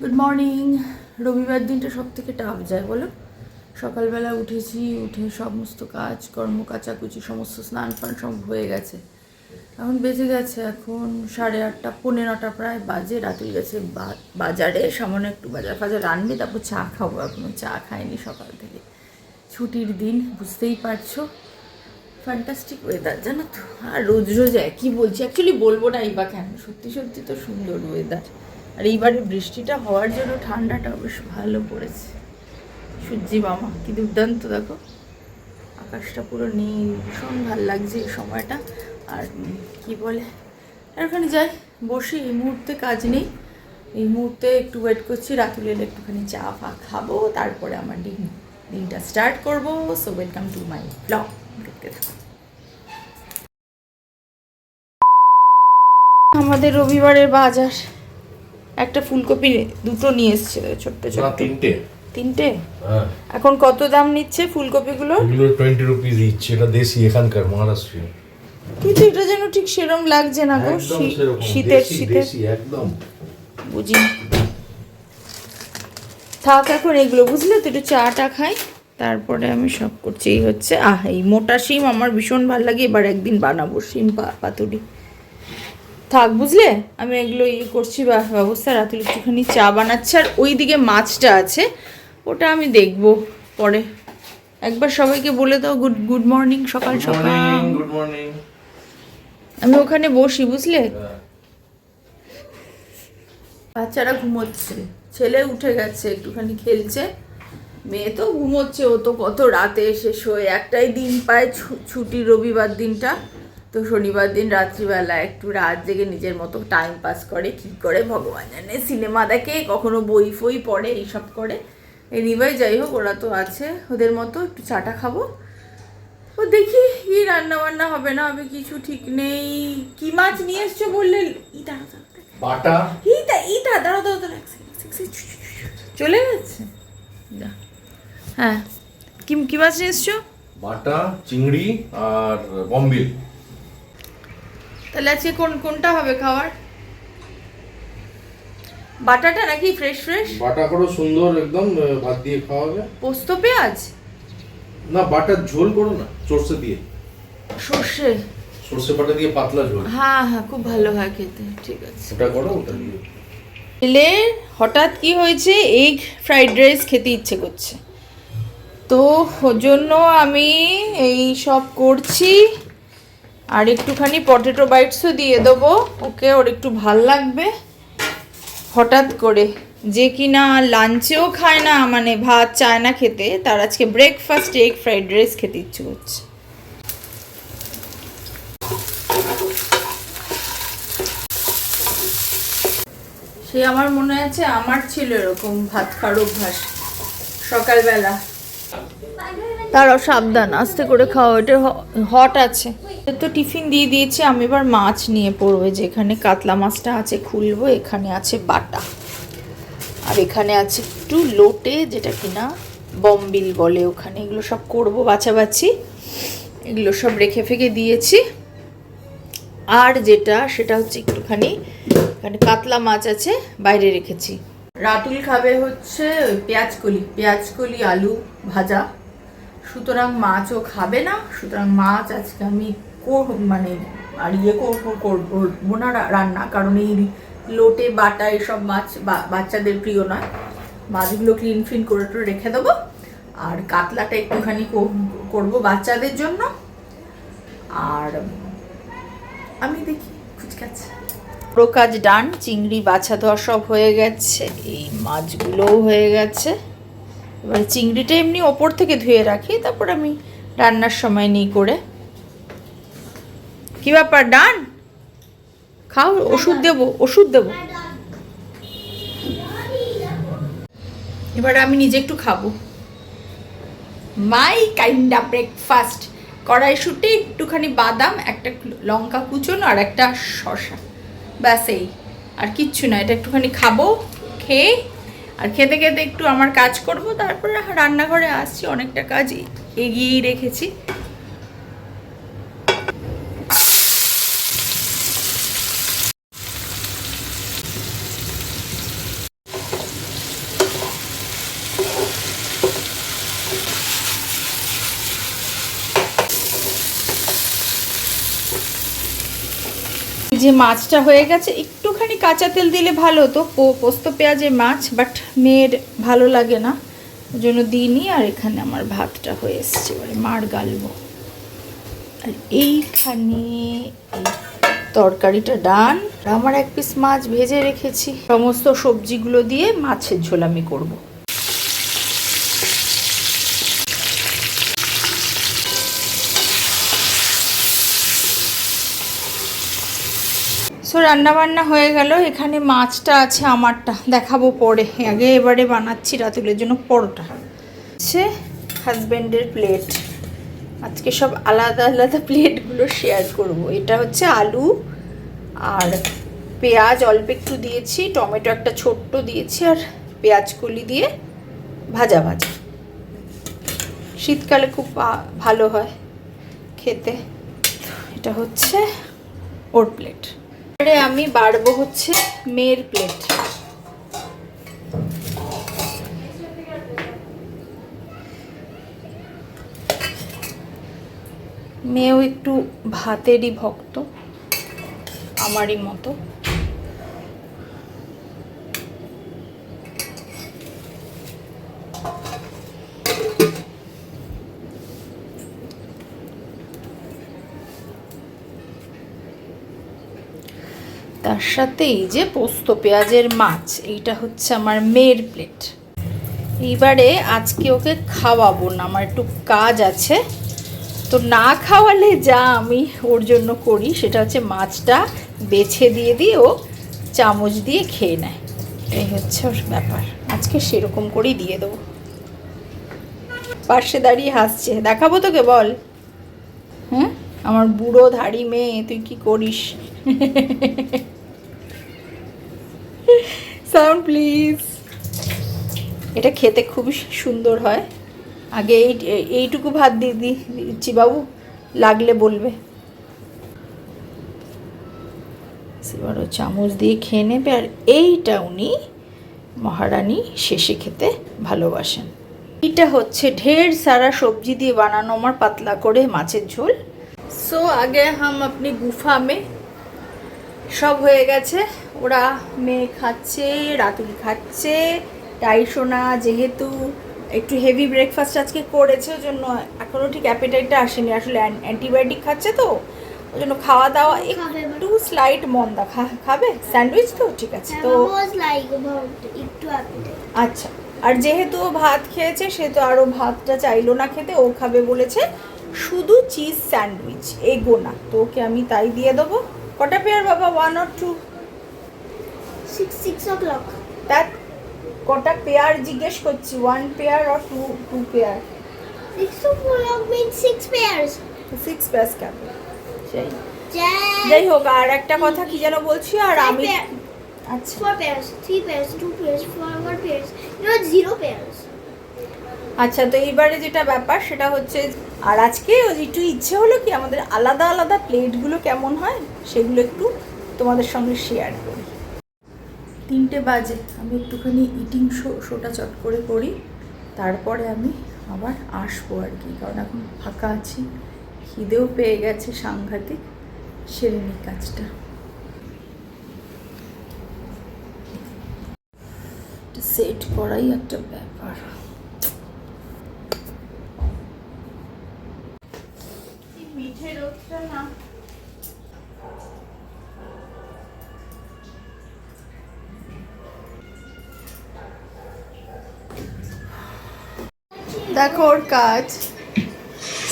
Good morning রবিবার দিনটা সব থেকে টাফ যায় বলো? সকালবেলা উঠেছি, উঠে সমস্ত কাজ, কর্ম, কাচাকুচি, সমস্ত স্নান ফান সব হয়ে গেছে। এখন বেজে গেছে এখন সাড়ে আটটা পনেরো নটা প্রায় বাজে রাতুল গেছে বাজারে, সামান্য একটু বাজার ফাজার আনবে, তারপর চা খাব। এখনও চা খাইনি সকাল থেকে। ছুটির দিন, বুঝতেই পারছ? ফ্যান্টাস্টিক ওয়েদার জানো তো? আর রোজ রোজ একই বলছি। অ্যাকচুয়ালি বলব না এই বা কেন, সত্যি সত্যি তো সুন্দর ওয়েদার আর এইবারে বৃষ্টিটা হওয়ার জন্য ঠান্ডাটা বেশ ভালো পড়েছে। সূর্যি মামা, কি দুর্দান্ত, দেখো। আকাশটা পুরো নীল, ভীষণ ভালো লাগছে এই সময়টা। আর কি বলে? আর ওখানে যাই, বসি এই মুহূর্তে কাজ নেই। এই মুহূর্তে একটু ওয়েট করছি, রাতুল এলে একটুখানি চা ফা খাব, তারপরে আমার দিন, দিনটা স্টার্ট করব। So welcome to my blog দেখতে থাকো। আমাদের রবিবারের বাজার। একটা ফুলকপি দুটো নিয়ে এসছে ছোট্ট ছোট্ট। তিনটে। তিনটে? হ্যাঁ। এখন কত দাম নিচ্ছে ফুলকপিগুলো? এগুলো টোয়েন্টি রুপিস ইচ এটা দেশি এখানকার মহারাষ্ট্রীয়। কিন্তু এটা যেন ঠিক সেরম লাগছে না গো শীতের শীতের। একদম। বুঝি থাক এখন এগুলো বুঝলে তো একটু চাটা খাই তারপরে আমি সব করছি। এই হচ্ছে আহ এই মোটা শিম আমার ভীষণ ভালো লাগে এবার একদিন বানাবো শিম পা- পাতুরি। থাক বুঝলে? আমি এগুলো ইয়ে করছি বা ব্যবস্থা রাতুল একটুখানি চা বানাচ্ছে। আর ওই দিকে মাছটা আছে ওটা আমি দেখব পরে। একবার সবাইকে বলে দাও গুড গুড মর্নিং সকাল সকাল। গুড মর্নিং আমি ওখানে বসি বুঝলে? বাচ্চারা ঘুমোচ্ছে ছেলে উঠে গেছে একটুখানি খেলছে। মেয়ে তো ঘুমোচ্ছে ও তো কত রাতে এসে শোয় একটাই দিন পায় ছুটি রবিবার দিনটা। তো শনিবার দিন রাত্রিবেলা একটু রাত জেগে নিজের মতো টাইম পাস করে কি করে ভগবান জানে। সিনেমা দেখে কখনো বই ফই পড়ে এইসব করে। এনিওয়ে যাই হোক ওরা তো আছে ওদের মতো একটু চাটা খাব। ও দেখি কি রান্না বান্না হবে না হবে কিছু ঠিক নেই। কি মাছ নিয়ে এসছো বললে? ই দাঁড়া দাঁড়া বাটা? ইটা ইটা দাঁড়া দাঁড়া দাঁড়া। চলে গেছে যা। হ্যাঁ। কি কি মাছ নিয়ে এসছো? বাটা চিংড়ি আর বম্বিল। তাহলে আজকে কোন কোনটা হবে খাবার বাটাটা নাকি ফ্রেশ ফ্রেশ বাটা করো সুন্দর একদম ভাত দিয়ে খাওয়া হবে। পোস্ত পেঁয়াজ? না বাটার ঝোল করো না সর্ষে দিয়ে। সর্ষে? সর্ষে বাটা দিয়ে পাতলা ঝোল। হ্যাঁ হ্যাঁ খুব ভালো হয় খেতে ঠিক আছে। ওটা করো ওটা দিয়ে। ছেলের হঠাৎ কি হয়েছে এগ ফ্রাইড রাইস খেতে ইচ্ছে করছে। তো ওর জন্য আমি এই সব করছি। আর একটুখানি পটেটো বাইটসও দিয়ে দেবো। ওকে, ওর একটু ভালো লাগবে। হঠাৎ করে যে কিনা লাঞ্চেও খায় না মানে ভাত, চায় না খেতে, তার আজকে ব্রেকফাস্ট এগ ফ্রাইড রাইস খেতে ইচ্ছে করছে। সে আমার মনে আছে, আমার ছিল এরকম ভাত খাওয়ার অভ্যাস সকালবেলা। তারাও সাবধান আস্তে করে খাও এটা হট আছে। তো টিফিন দিয়ে দিয়েছি আমি এবার মাছ নিয়ে পড়ব যেখানে কাতলা মাছটা আছে খুলবো এখানে আছে বাটা। আর এখানে আছে একটু লোটে যেটা কিনা বম্বিল বলে ওখানে এগুলো সব করব বাছাবাছি। এগুলো সব রেখে ফেকে দিয়েছি। আর যেটা সেটা হচ্ছে একটুখানি এখানে কাতলা মাছ আছে বাইরে রেখেছি। রাতুল খাবে হচ্ছে পেঁয়াজ কলি পেঁয়াজ কলি আলু ভাজা। সুতরাং মাছও খাবে না, সুতরাং মাছ আজকে আমি মানে আর ইয়ে করব করব না রান্না, কারণ এই লোটে, বাটা এসব মাছ বাচ্চাদের প্রিয় নয়। মাছগুলো ক্লিন ফিন করে টরে রেখে দেবো। আর কাতলাটা একটুখানি কর- করব বাচ্চাদের জন্য। আর আমি দেখি ফুচকাছ পুরো কাজ ডান, চিংড়ি, বাছা ধোয়া সব হয়ে গেছে, এই মাছগুলোও হয়ে গেছে। এবার চিংড়িটা এমনি ওপর থেকে ধুয়ে রাখি তারপর আমি রান্নার সময় নিই করে। কি ব্যাপার ডান? খাও ওষুধ দেবো ওষুধ দেবো। এবার আমি নিজে একটু খাব। My kind kinda breakfast. কড়াইশুঁটি একটুখানি বাদাম একটা লঙ্কা কুচোনো আর একটা শসা। ব্যাস এই। আর কিচ্ছু না এটা একটুখানি খাব খেয়ে আর খেতে খেতে একটু আমার কাজ করব, তারপরে রান্নাঘরে আসছি, অনেকটা কাজ এগিয়েই রেখেছি। যে মাছটা হয়ে গেছে একটুখানি কাঁচা তেল দিলে ভালো হতো পোস্ত, পেঁয়াজে মাছ বাট মেয়ের ভালো লাগে না। ওই জন্য দিইনি আর এখানে আমার ভাতটা হয়ে এসছে, এবারে মার গালবো। আর এইখানে তরকারিটা ডান। আমার এক পিস মাছ ভেজে রেখেছি। সমস্ত সবজিগুলো দিয়ে মাছের ঝোল আমি করব। সো রান্না বান্না হয়ে গেল। এখানে মাছটা আছে, আমারটা। দেখাবো পরে। আগে এবারে বানাচ্ছি রাতুলের জন্য পরোটা। হচ্ছে হাজব্যান্ডের প্লেট আজকে সব আলাদা আলাদা প্লেটগুলো শেয়ার করব। এটা হচ্ছে আলু আর পেঁয়াজ অল্প একটু দিয়েছি, টমেটো একটা ছোট্ট দিয়েছি আর পেঁয়াজ কলি দিয়ে ভাজা ভাজা। শীতকালে খুব ভালো হয় খেতে। এটা হচ্ছে ওর প্লেট এবারে আমি বাড়বো হচ্ছে মেয়ের প্লেট মেয়েও একটু ভাতেরই ভক্ত আমারই মতো। তার সাথে এই যে পোস্ত পেঁয়াজের মাছ, এইটা হচ্ছে আমার মেয়ের প্লেট এইবারে আজকে ওকে খাওয়াবো না, আমার একটু কাজ আছে। তো না খাওয়ালে যা আমি ওর জন্য করি, সেটা হচ্ছে মাছটা বেছে দিয়ে দিয়ে ও চামচ দিয়ে খেয়ে নেয়। এই হচ্ছে ওর ব্যাপার। আজকে সেরকম করেই দিয়ে দেবো। পাশে দাঁড়িয়ে হাসছে। দেখাবো তোকে, বল। হ্যাঁ আমার বুড়ো ধাড়ি মেয়ে, তুই কি করিস? সাউন্ড প্লিজ এটা খেতে খুবই সুন্দর হয়। আগে এই, এইটুকু ভাত দিয়ে দিচ্ছি বাবু, লাগলে বলবে। এবারও চামচ দিয়ে খেয়ে নেবে, আর এইটা উনি মহারানী শেষে খেতে ভালোবাসেন। এটা হচ্ছে ঢের সারা সবজি দিয়ে বানানো আমার পাতলা করে মাছের ঝোল। সো আগে হাম আপনি গুফা মে, সব হয়ে গেছে। ওরা মেয়ে খাচ্ছে রাতুল খাচ্ছে টাইসোনা যেহেতু একটু হেভি ব্রেকফাস্ট আজকে করেছে ওই জন্য এখনও ঠিক অ্যাপেটাইটটা আসেনি। আসলে অ্যান্টিবায়োটিক খাচ্ছে তো ওই জন্য খাওয়া দাওয়া একটু স্লাইট মন্দা। খাবে? স্যান্ডউইচ তো? ঠিক আছে। তো একটু appetite. আচ্ছা। আর যেহেতু ও ভাত খেয়েছে সে তো আরও ভাতটা চাইলো না খেতে ও খাবে বলেছে শুধু চিজ স্যান্ডউইচ এগো না তো ওকে আমি তাই দিয়ে দেবো। কটা পেয়ার বাবা? One or two Six six o'clock. That কটা পেয়ার জিজ্ঞেস করছি one pair or two two pair Six o'clock means six pairs. Six pairs খাবে সেই যাই হোক আর একটা কথা কি যেন বলছি আর আমি আচ্ছা Four pairs, three pairs, two pairs, four more pairs. You know, zero আচ্ছা তো এইবারে যেটা ব্যাপার সেটা হচ্ছে আর আজকে ওই একটু ইচ্ছে হলো কি আমাদের আলাদা আলাদা প্লেটগুলো কেমন হয় সেগুলো একটু তোমাদের সঙ্গে শেয়ার করি তিনটে বাজে। আমি একটুখানি ইটিং শো শোটা চট করে করি। তারপরে আমি আবার আসব আর কি। কারণ এখন ফাঁকা আছি। খিদেও পেয়ে গেছে সাংঘাতিক। সেরে নিই কাজটা। সেট করাই একটা ব্যাপার। মিঠে রোদটা না দেখো ওর কাজ।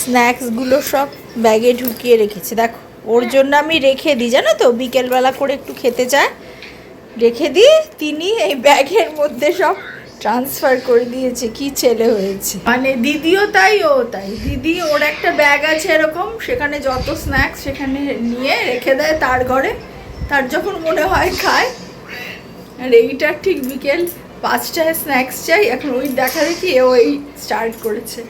স্ন্যাক্সগুলো সব ব্যাগে ঢুকিয়ে রেখেছে। দেখো, ওর জন্য আমি রেখে দিই, জানো তো? বিকেলবেলা করে একটু খেতে চায়। রেখে দিই, তিনি এই ব্যাগের মধ্যে সব ট্রান্সফার করে দিয়েছে। কি ছেলে হয়েছে। মানে দিদিও তাই, ও তাই। দিদি, ওর একটা ব্যাগ আছে এরকম, সেখানে যত স্ন্যাক্স সেখানে নিয়ে রেখে দেয় তার ঘরে। তার যখন মনে হয় খায়, আর এইটার ঠিক বিকেল পাঁচটায় স্ন্যাক্স চাই, এখন ওই দেখা দেখি ও এই স্টার্ট করেছে।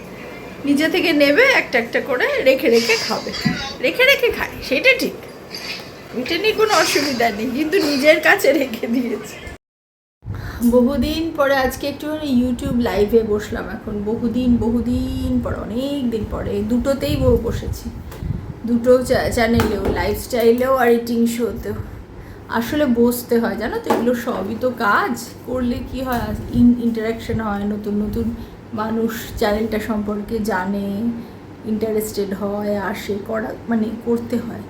নিজে থেকে নেবে, একটা একটা করে রেখে রেখে খাবে। রেখে রেখে খায়, সেটা ঠিক। ওইটা নিয়ে কোনো অসুবিধা নেই, কিন্তু নিজের কাছে রেখে দিয়েছে। বহুদিন পরে আজকে একটু ইউটিউব লাইভে বসলাম এখন। বহুদিন বহুদিন পরে অনেক দিন পরে দুটোতেই বসেছি। দুটো চ্যানেলেও লাইফস্টাইলেও আর ইটিং শোতেও আসলে বসতে হয়, জানো তো? এগুলো সবই তো কাজ। করলে কি হয়? ইন ইন্টারাকশন হয়, নতুন নতুন মানুষ চ্যানেলটা সম্পর্কে জানে ইন্টারেস্টেড হয়, আসে, করা মানে করতে হয়।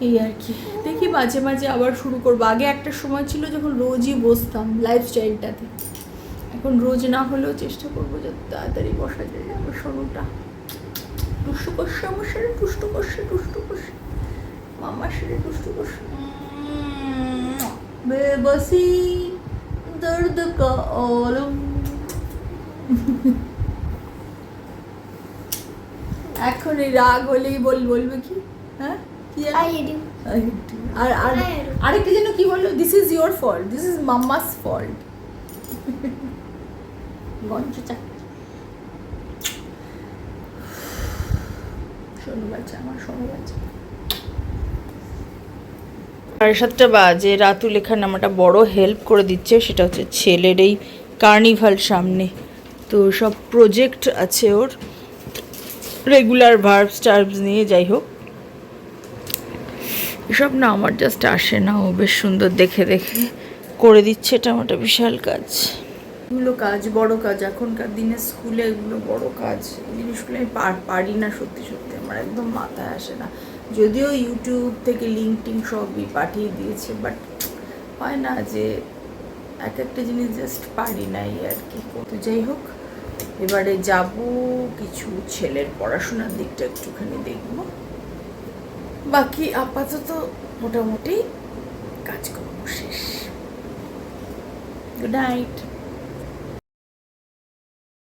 এই আর কি। দেখি মাঝে মাঝে আবার শুরু করব। আগে একটা সময় ছিল যখন রোজই বসতাম লাইফস্টাইলটাতে এখন রোজ না হলেও চেষ্টা করব যত তাড়াতাড়ি বসা যায় আমার সোনুটা টুসু করছে আমার সাথে, টুসটু করছে টুসটু করছে। মামার সাথে টুসটু করছে। বেবসি দর্দ কা আলম এখন এই রাগ হলেই বল বলবে কি হ্যাঁ কি. আর. আরেকটা যেন কি বলল? This is your fault this is mamma's fault গঞ্জ চাকরি শোনো বাচ্চা আমার শোনো বাচ্চা। সাড়ে সাতটা বাজে রাতু আমার একটা বড় হেল্প করে দিচ্ছে, সেটা হচ্ছে ছেলের এই কার্নিভাল সামনে। তো সব প্রজেক্ট আছে ওর। রেগুলার ভার্বস টার্বস নিয়ে যাই হোক। এসব না আমার জাস্ট আসে না, ও বেশ সুন্দর দেখে দেখে করে দিচ্ছে, এটা আমার বিশাল কাজ। এগুলো কাজ, বড় কাজ, এখনকার দিনে স্কুলে এগুলো বড় কাজ। জিনিসগুলো আমি পারি না সত্যি সত্যি, আমার একদম মাথায় আসে না। যদিও ইউটিউব থেকে লিঙ্ক টিঙ্ক সবই পাঠিয়ে দিয়েছে বাট হয় না যে এক একটা জিনিস জাস্ট পারি নাই আর কি। তো যাই হোক, এবারে যাব কিছু ছেলের পড়াশোনার দিকটা একটুখানি দেখব। বাকি আপাতত মোটামুটি কাজকর্ম শেষ। Good night